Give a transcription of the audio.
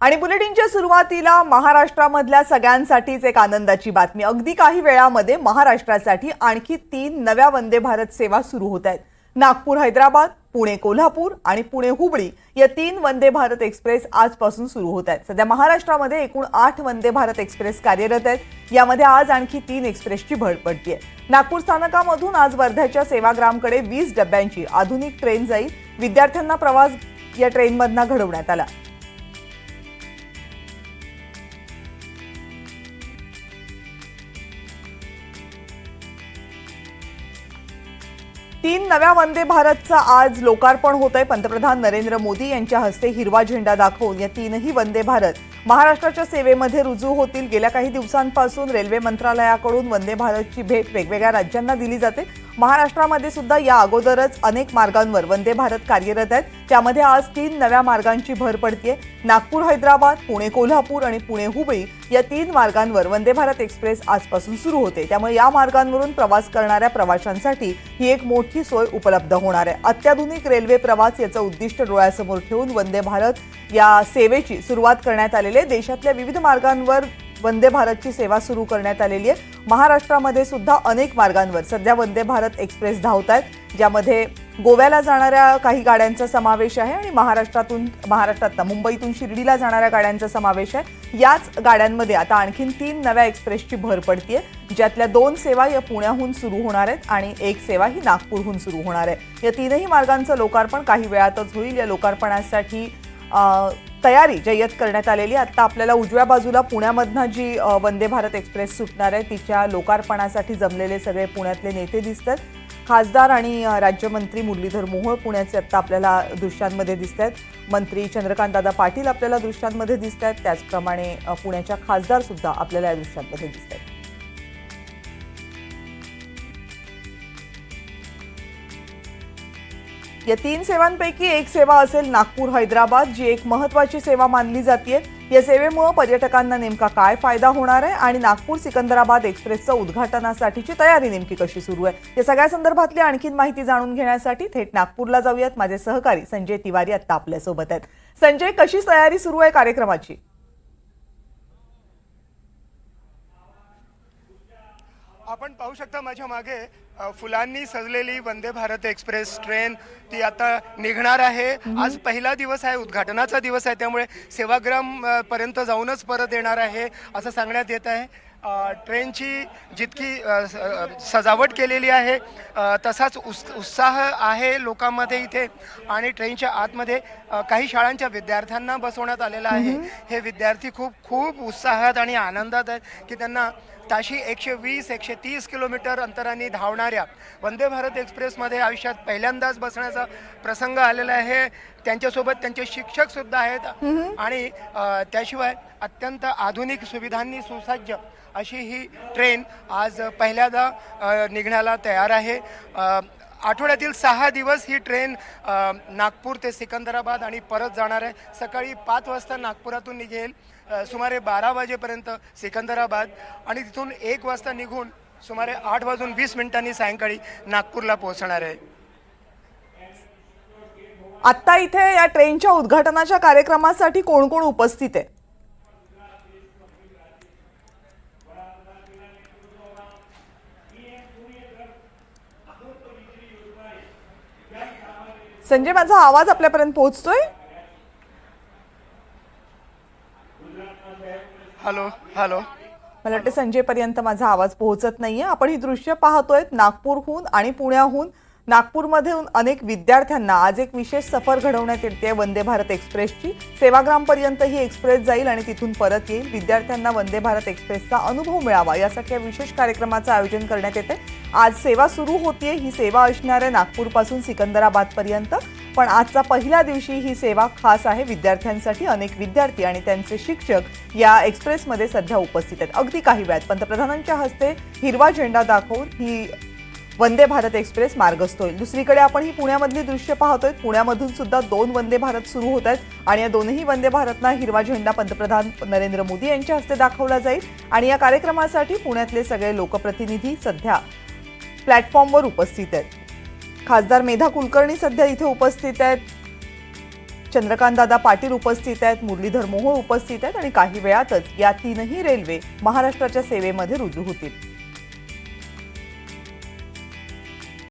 आणि बुलेटिनच्या सुरुवातीला महाराष्ट्रामधल्या सगळ्यांसाठीच एक आनंदाची बातमी. अगदी काही वेळामध्ये महाराष्ट्रासाठी आणखी तीन नव्या वंदे भारत सेवा सुरू होत आहेत. नागपूर हैदराबाद पुणे कोल्हापूर आणि पुणे हुबळी या तीन वंदे भारत एक्सप्रेस आजपासून सुरू होत आहेत. सध्या महाराष्ट्रामध्ये एकूण आठ वंदे भारत एक्सप्रेस कार्यरत आहेत. यामध्ये आज आणखी तीन एक्सप्रेसची भर आहे नागपूर स्थानकामधून आज वर्ध्याच्या सेवाग्रामकडे वीस डब्यांची आधुनिक ट्रेन जाईल. विद्यार्थ्यांना प्रवास या ट्रेनमधनं घडवण्यात आला. तीन नव्या वंदे भारतचं आज लोकार्पण होत आहे पंतप्रधान नरेंद्र मोदी यांच्या हस्ते हिरवा झेंडा दाखवून या तीनही वंदे भारत महाराष्ट्राच्या सेवेमध्ये रुजू होतील. गेल्या काही दिवसांपासून रेल्वे मंत्रालयाकडून वंदे भारतची भेट वेगवेगळ्या राज्यांना दिली जाते. महाराष्ट्रामध्ये सुद्धा या अगोदरच अनेक मार्गांवर वंदे भारत कार्यरत आहेत. त्यामध्ये आज तीन नव्या मार्गांची भर पडतीये. नागपूर हैदराबाद पुणे कोल्हापूर आणि पुणे हुबळी या तीन मार्गांवर वंदे भारत एक्सप्रेस आजपासून सुरू होते. त्यामुळे या मार्गांवरून प्रवास करणाऱ्या प्रवाशांसाठी ही एक मोठी सोय उपलब्ध होणार आहे. अत्याधुनिक रेल्वे प्रवास याचं उद्दिष्ट डोळ्यासमोर ठेवून वंदे भारत या सेवेची सुरुवात करण्यात आलेली आहे. देशातल्या विविध मार्गांवर वंदे भारतची सेवा सुरू करण्यात आलेली आहे. महाराष्ट्रामध्ये सुद्धा अनेक मार्गांवर सध्या वंदे भारत एक्सप्रेस धावत आहेत ज्यामध्ये गोव्याला जाणाऱ्या काही गाड्यांचा समावेश आहे आणि महाराष्ट्रातून महाराष्ट्रात मुंबईतून शिर्डीला जाणाऱ्या गाड्यांचा समावेश आहे. याच गाड्यांमध्ये आता आणखीन तीन नव्या एक्सप्रेसची भर पडतीये ज्यातल्या दोन सेवा या पुण्याहून सुरू होणार आहेत आणि एक सेवा ही नागपूरहून सुरू होणार आहे. या तीनही मार्गांचं लोकार्पण काही वेळातच होईल. या लोकार्पणासाठी तयारी जय्यत करण्यात आलेली आहे. आता आपल्याला उजव्या बाजूला पुण्यामधनं जी वंदे भारत एक्सप्रेस सुटणार आहे तिच्या लोकार्पणासाठी जमलेले सगळे पुण्यातले नेते दिसतात. खासदार आणि राज्यमंत्री मुरलीधर मोहोळ पुण्याचे आत्ता आपल्याला दृश्यांमध्ये दिसत आहेत मंत्री चंद्रकांतदादा पाटील आपल्याला दृश्यांमध्ये दिसत आहेत त्याचप्रमाणे पुण्याच्या खासदारसुद्धा आपल्याला या दृश्यांमध्ये दिसत आहेत या तीन सेवांपैकी एक सेवा असेल नागपूर हैदराबाद जी एक महत्वाची सेवा मानली जाते या सेवेमुळे पर्यटकांना नेमका काय फायदा होणार आहे आणि नागपूर सिकंदराबाद एक्सप्रेसचं उद्घाटनासाठीची तयारी नेमकी कशी सुरू आहे? या सगळ्या संदर्भातली आणखीन माहिती जाणून घेण्यासाठी थेट नागपूरला जाऊयात. माझे सहकारी संजय तिवारी आत्ता आपल्यासोबत आहेत. संजय कशी तयारी सुरू आहे कार्यक्रमाची? आपण पाहू शकता माझ्या मागे फुलांनी सजलेली वंदे भारत एक्सप्रेस ट्रेन ती आता निघणार आहे. आज पहिला दिवस आहे उद्घाटनाचा दिवस आहे त्यामुळे सेवाग्राम पर्यंत जाऊनच परत येणार आहे असं सांगण्यात येत आहे. ट्रेनची जितकी सजावट केलेली आहे तसाच उस उत्साह आहे लोकांमध्ये इथे. आणि ट्रेनच्या आतमध्ये काही शाळांच्या विद्यार्थ्यांना बसवण्यात आलेलं आहे. हे विद्यार्थी खूप खूप उत्साहात आणि आनंदात आहेत की त्यांना ताशी एकशे वीस एकशे तीस किलोमीटर अंतराने धावणाऱ्या वंदे भारत एक्सप्रेसमध्ये आयुष्यात पहिल्यांदाच बसण्याचा प्रसंग आलेला आहे. त्यांच्यासोबत त्यांचे शिक्षक सुद्धा आहेत. आणि त्याशिवाय अत्यंत आधुनिक सुविधांनी सुसज्ज अशी ही ट्रेन आज पहिल्यांदा निघण्याला तयार आहे. आठवड्यातील सहा दिवस ही ट्रेन नागपूर ते सिकंदराबाद आणि परत जाणार आहे. सकाळी पाच वाजता नागपुरातून निघेल. सुमारे बारा वाजेपर्यंत सिकंदराबाद आणि तिथून एक वाजता निघून सुमारे आठ वाजून वीस मिनिटांनी सायंकाळी नागपूरला पोहोचणार आहे. आत्ता इथे या ट्रेनच्या उद्घाटनाच्या कार्यक्रमासाठी कोण कोण उपस्थित आहे? संजय माझा आवाज आपल्यापर्यंत पोहोचतोय? Hello hello. मला वाटतं संजयपर्यंत माझा आवाज पोहोचत नाहीये. आपण ही दृश्य पाहतोय नागपूरहून आणि पुण्याहून. नागपूरमधून अनेक विद्यार्थ्यांना आज एक विशेष सफर घडवण्यात येते. वंदे भारत एक्सप्रेसची. सेवाग्रामपर्यंत ही एक्सप्रेस जाईल आणि तिथून परत येईल. विद्यार्थ्यांना वंदे भारत एक्सप्रेसचा अनुभव मिळावा. यासाठी या विशेष कार्यक्रमाचं आयोजन करण्यात येते. आज सेवा सुरू होतीये. ही सेवा असणार आहे नागपूरपासून सिकंदराबादपर्यंत. पण आजचा पहिल्या दिवशी ही सेवा खास आहे विद्यार्थ्यांसाठी. अनेक विद्यार्थी आणि त्यांचे शिक्षक या एक्सप्रेसमध्ये सध्या उपस्थित आहेत. अगदी काही वेळात पंतप्रधानांच्या हस्ते हिरवा झेंडा दाखवून ही वंदे भारत एक्सप्रेस मार्गस्थ होईल दुसरीकडे आपण ही पुण्यामधली दृश्य पाहतोय. पुण्यामधून सुद्धा दोन वंदे भारत सुरू होत आहेत आणि या दोनही वंदे भारतना हिरवा झेंडा पंतप्रधान नरेंद्र मोदी यांच्या हस्ते दाखवला जाईल. आणि या कार्यक्रमासाठी पुण्यातले सगळे लोकप्रतिनिधी सध्या प्लॅटफॉर्मवर उपस्थित आहेत. खासदार मेधा कुलकर्णी सध्या इथे उपस्थित आहेत. चंद्रकांतदादा पाटील उपस्थित आहेत. मुरलीधर मोहोळ उपस्थित आहेत. आणि काही वेळातच या तीनही रेल्वे महाराष्ट्राच्या सेवेमध्ये रुजू होतील.